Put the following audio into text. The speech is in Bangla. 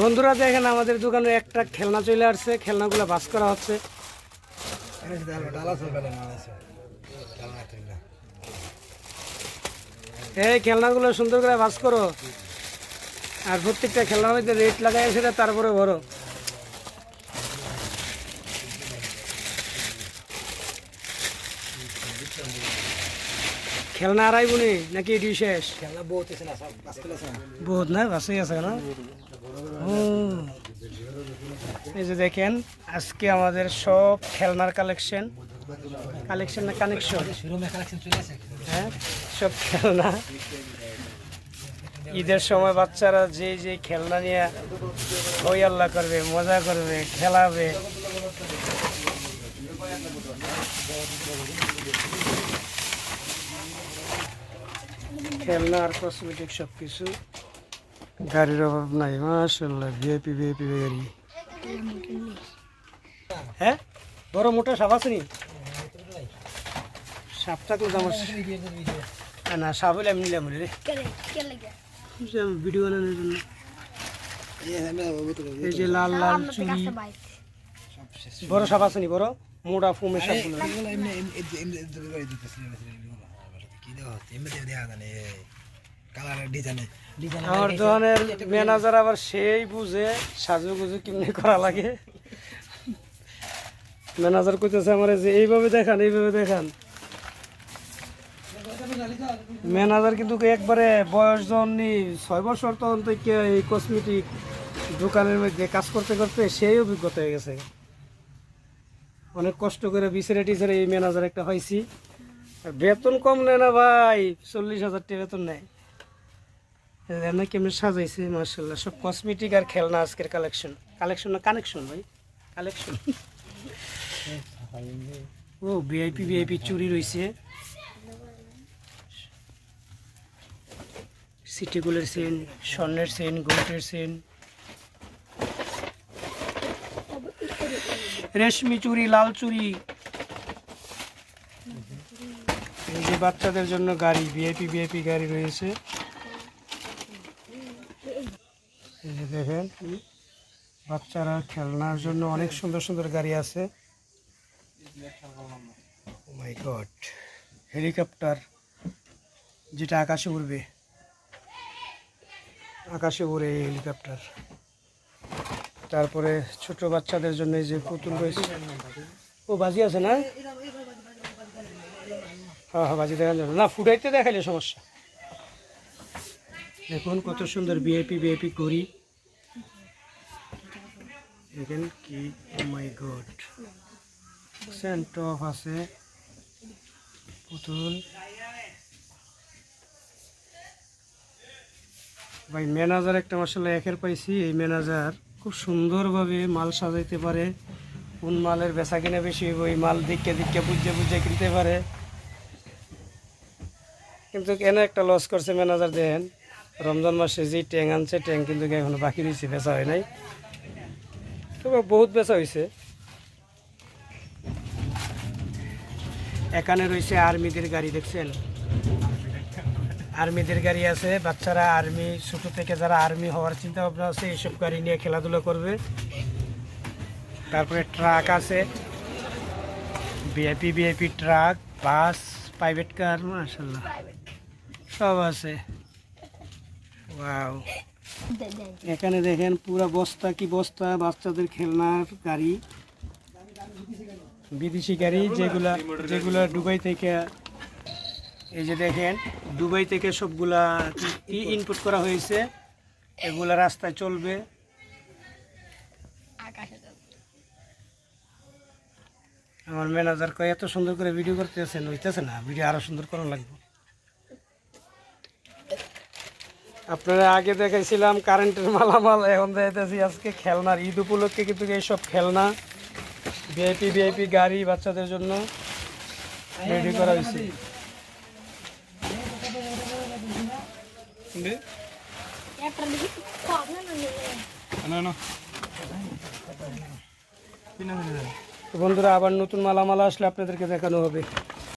বন্ধুরা দেখেন, আমাদের দোকানে একটা খেলনা চলে আসছে। খেলনাগুলো বাস করা হচ্ছে। এই খেলনাগুলো সুন্দর করে বাস করো। আর প্রত্যেকটা খেলনার মধ্যে রেট লাগাই সেটা তারপরে ভরো। খেলনা আড়াই বুনি নাকি এটি শেষ? খেলনা বহুত আছে না বহুত না? বাসেই আছে না? এই যে দেখেন আজকে আমাদের সব খেলনার কালেকশন। কালেকশন না কানেকশন? কালেকশন হ্যাঁ সব খেলনা। ঈদের সময় বাচ্চারা যে যে খেলনা নিয়ে হই আল্লাহ করবে মজা করবে খেলাবে। খেলনা আর কসমেটিক সব কিছু গাড়ির অভাব নাই মাশাল্লাহ ভিআইপি ভিআইপি গাড়ি হ্যাঁ বড় মোটা সাপ আছে নি না, সাপ হলে আমি নিলাম রে ভিডিও বানানোর জন্য এই যে লাল লাল চুড়ি বড় সাপ আছে নি বড় মোটা ফুমের সাপগুলো আবার সেই বুঝে, সাজুগুজু কেমনি করা লাগে? ম্যানেজার কইতেছে আমার যে, এইভাবে দেখান এইভাবে দেখান। ম্যানেজার কিন্তু একবারে বয়স জন্যই ছয় বছর তখন থেকে এই কসমেটিক দোকানের মধ্যে কাজ করতে করতে সেই অভিজ্ঞতা হয়ে গেছে। অনেক কষ্ট করে বিচেরে টিচারে এই ম্যানেজার একটা আর বেতন কম নেয় না ভাই, চল্লিশ হাজার টাকা বেতন নেয়। রান্না কেমন সাজাইছে মার্শাল্লাহ সব কসমেটিক আর খেলনা আজকের কালেকশন কালেকশন না কানেকশন ভাই। কালেকশন ও ভিআইপি ভিআইপি চুরি রয়েছে সিটিগুলের সেন স্বর্ণের সেন গোল্ডের সেন রেশমি চুরি, লাল চুরি। এই বাচ্চাদের জন্য গাড়ি ভিআইপি ভিআইপি গাড়ি রয়েছে। দেখেন, বাচ্চারা খেলনার জন্য অনেক সুন্দর সুন্দর গাড়ি আছে। মাই গড হেলিকপ্টার, যেটা আকাশে উড়বে। আকাশে উড়ে এই হেলিকপ্টার। তারপরে ছোট বাচ্চাদের জন্য যে পুতুল রয়েছে। ও বাজি আছে না? হ্যাঁ হ্যাঁ বাজি যাবে না, ফুটাইতে দেখাইলে সমস্যা। দেখুন কত সুন্দর বিআইপি বিআইপি করি। দেখেন কি মাই গড সেন্ট অফ আছে। পুতুল। ভাই ম্যানেজার একটা মাসাল্লাহ একের পাইছি। এই ম্যানেজার খুব সুন্দরভাবে মাল সাজাইতে পারে। কোন মালের বেচা কিনা বেশি হইব, এই মাল দিকে দিকে বুঝে বুঝে কিনতে পারে। কিন্তু কেন একটা লস করছে ম্যানেজার দেখেন, রমজান মাসে যে ট্যাং আনছে, ট্যাং কিন্তু এখনও বাকি রয়েছে, বেচা হয় নাই। তবে বহুত বেচা হয়েছে এখানে রয়েছে আর্মিদের গাড়ি, দেখছেন? আর্মিদের গাড়ি আছে, বাচ্চারা আর্মি, ছোটো থেকে যারা আর্মি হওয়ার চিন্তা ভাবনা আছে, এইসব গাড়ি নিয়ে খেলাধুলা করবে। তারপরে ট্রাক আছে। VIP VIP truck, bus, private car মাসাল্লাহ সব আছে। এখানে দেখেন পুরা বস্তা কি বস্তা? বাচ্চাদের খেলনার গাড়ি, বিদেশি গাড়ি যেগুলা যেগুলা দুবাই থেকে, এই যে দেখেন, দুবাই থেকে সবগুলা কি ইনপুট করা হয়েছে। এগুলা রাস্তায় চলবে। আমার ম্যানেজার কয় এত সুন্দর করে ভিডিও করতেছেন হইতেছে না ভিডিও আরও সুন্দর করা লাগবে। আপনারা আগে দেখাইছিলাম কারেন্টের মালামাল এখন দেখাইতেছি আজকে খেলনার ঈদ উপলক্ষে কিন্তু এইসব খেলনা ভিআইপি ভিআইপি গাড়ি বাচ্চাদের জন্য রেডি করা হয়েছে। তো বন্ধুরা আবার নতুন মালামাল আসলে আপনাদেরকে দেখানো হবে।